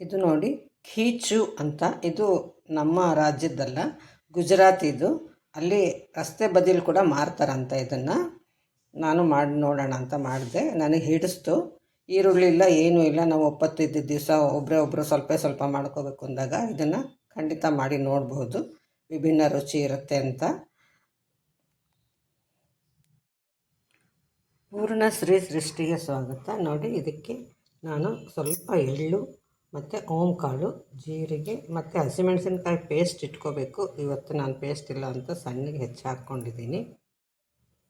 ಇದು ನೋಡಿ ಖೀಚು ಅಂತ. ಇದು ನಮ್ಮ ರಾಜ್ಯದ್ದಲ್ಲ, ಗುಜರಾತ್ ಇದು. ಅಲ್ಲಿ ರಸ್ತೆ ಬದಿಲಿ ಕೂಡ ಮಾರ್ತಾರಂತ ಇದನ್ನು. ನಾನು ಮಾಡಿ, ನೋಡೋಣ ಅಂತ ಮಾಡಿದೆ. ನನಗೆ ಹಿಡಿಸ್ತು. ಈರುಳ್ಳಿ ಇಲ್ಲ, ಏನೂ ಇಲ್ಲ. ನಾವು ಒಪ್ಪತ್ತಿದ್ದ ದಿವಸ ಒಬ್ಬರೇ ಒಬ್ಬರು ಸ್ವಲ್ಪ ಸ್ವಲ್ಪ ಮಾಡ್ಕೋಬೇಕು ಅಂದಾಗ ಇದನ್ನು ಖಂಡಿತ ಮಾಡಿ ನೋಡ್ಬೋದು. ವಿಭಿನ್ನ ರುಚಿ ಇರುತ್ತೆ ಅಂತ. ಪೂರ್ಣ ಶ್ರೀ ಸೃಷ್ಟಿಗೆ ಸ್ವಾಗತ. ನೋಡಿ, ಇದಕ್ಕೆ ನಾನು ಸ್ವಲ್ಪ ಎಳ್ಳು ಮತ್ತು ಓಂಕಾಳು ಜೀರಿಗೆ, ಮತ್ತು ಹಸಿಮೆಣಸಿನ್ಕಾಯಿ ಪೇಸ್ಟ್ ಇಟ್ಕೋಬೇಕು. ಇವತ್ತು ನಾನು ಪೇಸ್ಟ್ ಇಲ್ಲ ಅಂತ ಸಣ್ಣಗೆ ಹೆಚ್ಚು ಹಾಕ್ಕೊಂಡಿದ್ದೀನಿ.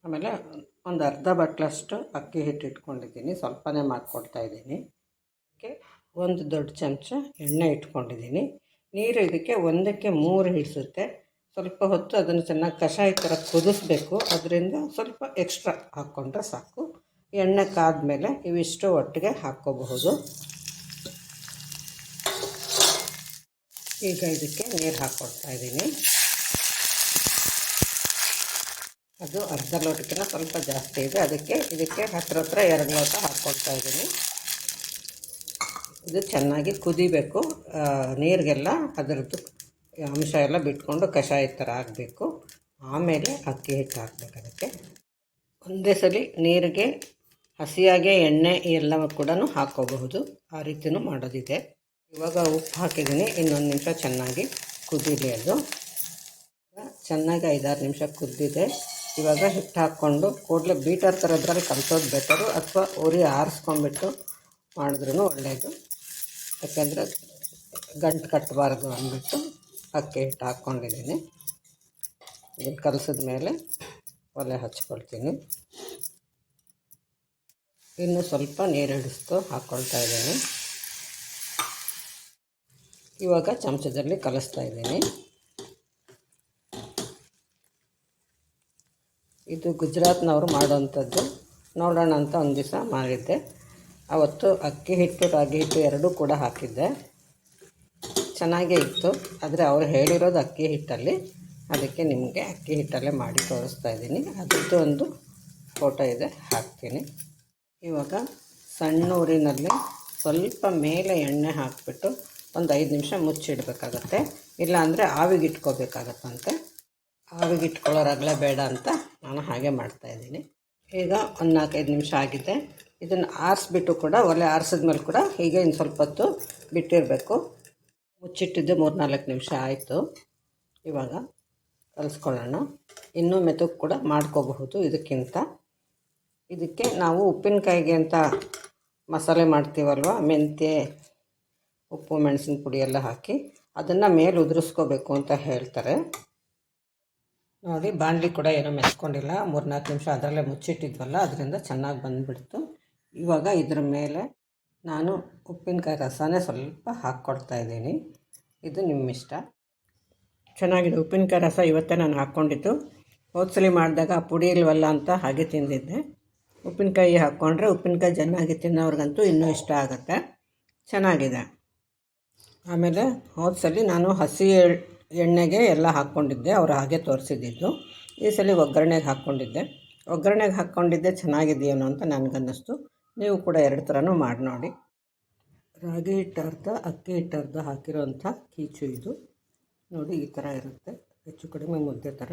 ಆಮೇಲೆ ಒಂದು ಅರ್ಧ ಬಟ್ಲಷ್ಟು ಅಕ್ಕಿ ಹಿಟ್ಟು ಇಟ್ಕೊಂಡಿದ್ದೀನಿ. ಸ್ವಲ್ಪನೇ ಮಾಡಿಕೊಡ್ತಾ ಇದ್ದೀನಿ. ಅದಕ್ಕೆ ಒಂದು ದೊಡ್ಡ ಚಮಚ ಎಣ್ಣೆ ಇಟ್ಕೊಂಡಿದ್ದೀನಿ. ನೀರು ಇದಕ್ಕೆ ಒಂದಕ್ಕೆ ಮೂರು ಹಿಡಿಸುತ್ತೆ ಸ್ವಲ್ಪ ಹೊತ್ತು ಅದನ್ನು ಚೆನ್ನಾಗಿ ಕಷಾಯ ಥರ ಕುದಿಸ್ಬೇಕು. ಅದರಿಂದ ಸ್ವಲ್ಪ ಎಕ್ಸ್ಟ್ರಾ ಹಾಕ್ಕೊಂಡ್ರೆ ಸಾಕು. ಎಣ್ಣೆ ಕಾದ ಮೇಲೆ ಇವಿಷ್ಟು ಒಟ್ಟಿಗೆ ಹಾಕ್ಕೋಬಹುದು. ಈಗ ಇದಕ್ಕೆ ನೀರು ಹಾಕ್ಕೊಡ್ತಾ ಇದ್ದೀನಿ ಅದು ಅರ್ಧ ಲೋಟಕ್ಕಿಂತ ಸ್ವಲ್ಪ ಜಾಸ್ತಿ ಇದೆ. ಅದಕ್ಕೆ ಇದಕ್ಕೆ ಹತ್ರ ಹತ್ರ ಎರಡು ಲೋಟ ಹಾಕ್ಕೊಡ್ತಾ ಇದ್ದೀನಿ ಇದು ಚೆನ್ನಾಗಿ ಕುದಿಬೇಕು. ನೀರಿಗೆಲ್ಲ ಅದರದ್ದು ಅಂಶ ಎಲ್ಲ ಬಿಟ್ಕೊಂಡು ಕಷಾಯ ಥರ ಹಾಕಬೇಕು. ಆಮೇಲೆ ಅಕ್ಕಿ ಹಿಟ್ಟು ಹಾಕ್ಬೇಕು ಅದಕ್ಕೆ. ಒಂದೇ ಸಲ ನೀರಿಗೆ ಹಸಿಯಾಗೆ ಎಣ್ಣೆ ಎಲ್ಲವೂ ಕೂಡ ಹಾಕ್ಕೋಬಹುದು ಆ ರೀತಿಯೂ ಮಾಡೋದಿದೆ. ಇವಾಗ ಉಪ್ಪು ಹಾಕಿದ್ದೀನಿ. ಇನ್ನೊಂದು ನಿಮಿಷ ಚೆನ್ನಾಗಿ ಕುದೀಲಿ ಅದು. ಚೆನ್ನಾಗಿ ಐದಾರು ನಿಮಿಷ ಕುದ್ದಿದೆ. ಇವಾಗ ಹಿಟ್ಟು ಹಾಕ್ಕೊಂಡು ಕೂಡಲೇ ಬೀಟರ್ ಥರದ್ರಲ್ಲಿ ಕಲಿಸೋದು ಬೆಟರು. ಅಥವಾ ಉರಿ ಆರಿಸ್ಕೊಂಬಿಟ್ಟು ಮಾಡಿದ್ರೂ ಒಳ್ಳೆಯದು ಯಾಕೆಂದರೆ ಗಂಟು ಕಟ್ಟಬಾರ್ದು ಅಂದ್ಬಿಟ್ಟು ಅಕ್ಕಿ ಹಿಟ್ಟು ಹಾಕ್ಕೊಂಡಿದ್ದೀನಿ. ಇದನ್ನು ಕಲಸಿದ ಮೇಲೆ ಒಲೆ ಹಚ್ಕೊಳ್ತೀನಿ. ಇನ್ನು ಸ್ವಲ್ಪ ನೀರು ಹಿಡಿಸ್ತು ಹಾಕ್ಕೊಳ್ತಾ ಇದ್ದೀನಿ. ಇವಾಗ ಚಮಚದಲ್ಲಿ ಕಲಿಸ್ತಾ ಇದ್ದೀನಿ. ಇದು ಗುಜರಾತ್ನವರು ಮಾಡೋವಂಥದ್ದು ನೋಡೋಣ ಅಂತ ಒಂದು ದಿವಸ ಮಾಡಿದ್ದೆ. ಅವತ್ತು ಅಕ್ಕಿ ಹಿಟ್ಟು, ರಾಗಿ ಹಿಟ್ಟು ಎರಡೂ ಕೂಡ ಹಾಕಿದ್ದೆ. ಚೆನ್ನಾಗೇ ಇತ್ತು. ಆದರೆ ಅವರು ಹೇಳಿರೋದು ಅಕ್ಕಿ ಹಿಟ್ಟಲ್ಲಿ. ಅದಕ್ಕೆ ನಿಮಗೆ ಅಕ್ಕಿ ಹಿಟ್ಟಲ್ಲೇ ಮಾಡಿ ತೋರಿಸ್ತಾ ಇದ್ದೀನಿ. ಅದರದ್ದು ಒಂದು ಫೋಟೋ ಇದೆ, ಹಾಕ್ತೀನಿ. ಇವಾಗ ಸಣ್ಣ ಊರಿನಲ್ಲಿ ಸ್ವಲ್ಪ ಮೇಲೆ ಎಣ್ಣೆ ಹಾಕಿಬಿಟ್ಟು ಒಂದು ಐದು ನಿಮಿಷ ಮುಚ್ಚಿಡಬೇಕಾಗತ್ತೆ. ಇಲ್ಲಾಂದರೆ ಆವಿಗೆ ಇಟ್ಕೋಬೇಕಾಗತ್ತಂತೆ. ಆವಿಗೆ ಇಟ್ಕೊಳ್ಳೋರಾಗಲೇ ಬೇಡ ಅಂತ ನಾನು ಹಾಗೆ ಮಾಡ್ತಾಯಿದ್ದೀನಿ ಈಗ ಒಂದು ನಾಲ್ಕೈದು ನಿಮಿಷ ಆಗಿದೆ. ಇದನ್ನು ಆರಿಸ್ಬಿಟ್ಟು ಕೂಡ ಒಲೆ ಆರಿಸಿದ್ಮೇಲೆ ಕೂಡ ಹೀಗೆ ಇನ್ನು ಸ್ವಲ್ಪ ಹೊತ್ತು ಬಿಟ್ಟಿರಬೇಕು. ಮುಚ್ಚಿಟ್ಟಿದ್ದು ಮೂರು ನಾಲ್ಕು ನಿಮಿಷ ಆಯಿತು. ಇವಾಗ ಕಲಿಸ್ಕೊಳ್ಳೋಣ. ಇನ್ನೂ ಮೆತುಕು ಕೂಡ ಮಾಡ್ಕೋಬಹುದು ಇದಕ್ಕಿಂತ. ಇದಕ್ಕೆ ನಾವು ಉಪ್ಪಿನಕಾಯಿಗೆ ಅಂತ ಮಸಾಲೆ ಮಾಡ್ತೀವಲ್ವ? ಮೆಂತ್ಯ ಉಪ್ಪು, ಮೆಣಸಿನ ಪುಡಿ ಎಲ್ಲ ಹಾಕಿ ಅದನ್ನು ಮೇಲೆ ಉದುರಿಸ್ಕೋಬೇಕು ಅಂತ ಹೇಳ್ತಾರೆ. ನೋಡಿ, ಬಾಣಲಿ ಕೂಡ ಏನೋ ಮೆಚ್ಕೊಂಡಿಲ್ಲ. ಮೂರು ನಾಲ್ಕು ನಿಮಿಷ ಅದರಲ್ಲೇ ಮುಚ್ಚಿಟ್ಟಿದ್ವಲ್ಲ, ಅದರಿಂದ ಚೆನ್ನಾಗಿ ಬಂದುಬಿಡ್ತು. ಇವಾಗ ಇದ್ರ ಮೇಲೆ ನಾನು ಉಪ್ಪಿನಕಾಯಿ ರಸನೇ ಸ್ವಲ್ಪ ಹಾಕ್ಕೊಡ್ತಾ ಇದ್ದೀನಿ. ಇದು ನಿಮ್ಮ ಇಷ್ಟ. ಚೆನ್ನಾಗಿದೆ ಉಪ್ಪಿನಕಾಯಿ ರಸ ಇವತ್ತೇ ನಾನು ಹಾಕ್ಕೊಂಡಿದ್ದು. ಹೋದ್ಸಲಿ ಮಾಡಿದಾಗ ಪುಡಿ ಇಲ್ವಲ್ಲ ಅಂತ ಹಾಗೆ ತಿಂದಿದ್ದೆ. ಉಪ್ಪಿನಕಾಯಿ ಹಾಕ್ಕೊಂಡ್ರೆ ಉಪ್ಪಿನಕಾಯಿ ಚೆನ್ನಾಗಿ ತಿನ್ನೋರ್ಗಂತೂ ಇನ್ನೂ ಇಷ್ಟ ಆಗುತ್ತೆ. ಚೆನ್ನಾಗಿದೆ. ಆಮೇಲೆ ಹೋದ ಸಲ ನಾನು ಹಸಿ ಎಣ್ಣೆಗೆ ಎಲ್ಲ ಹಾಕ್ಕೊಂಡಿದ್ದೆ, ಅವರು ಹಾಗೆ ತೋರಿಸಿದ್ದು ಈ ಸಲ ಒಗ್ಗರಣೆಗೆ ಹಾಕ್ಕೊಂಡಿದ್ದೆ. ಒಗ್ಗರಣೆಗೆ ಹಾಕ್ಕೊಂಡಿದ್ದೆ ಚೆನ್ನಾಗಿದೆಯೇನೋ ಅಂತ ನನಗನ್ನಿಸ್ತು. ನೀವು ಕೂಡ ಎರಡು ಥರನೂ ಮಾಡಿ ನೋಡಿ. ರಾಗಿ ಹಿಟ್ಟರ್ಧ, ಅಕ್ಕಿ ಹಿಟ್ಟರ್ಧ ಹಾಕಿರೋ ಹಾಕಿರೋಂಥ ಕೀಚು ಇದು. ನೋಡಿ, ಈ ಥರ ಇರುತ್ತೆ. ಹೆಚ್ಚು ಕಡಿಮೆ ಮುದ್ದೆ ಥರ.